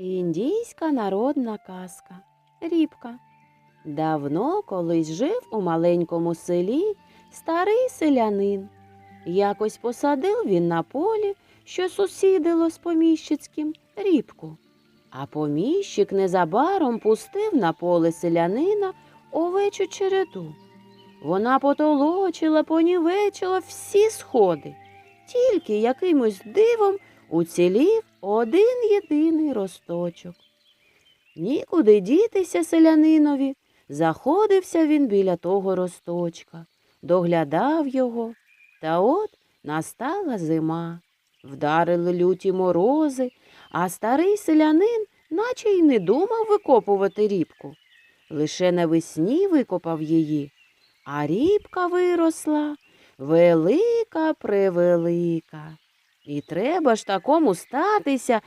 Індійська народна казка Рібка. Давно колись жив у маленькому селі старий селянин. Якось посадив він на полі, що сусідило з поміщицьким, рібку. А поміщик незабаром пустив на поле селянина овечу череду. Вона потолочила, понівечила всі сходи, тільки якимось дивом уцілів один єдиний росточок. Нікуди дітися селянинові, заходився він біля того росточка, доглядав його. Та от настала зима, вдарили люті морози, а старий селянин наче й не думав викопувати рібку. Лише навесні викопав її, а рібка виросла велика превелика. І треба ж такому статися,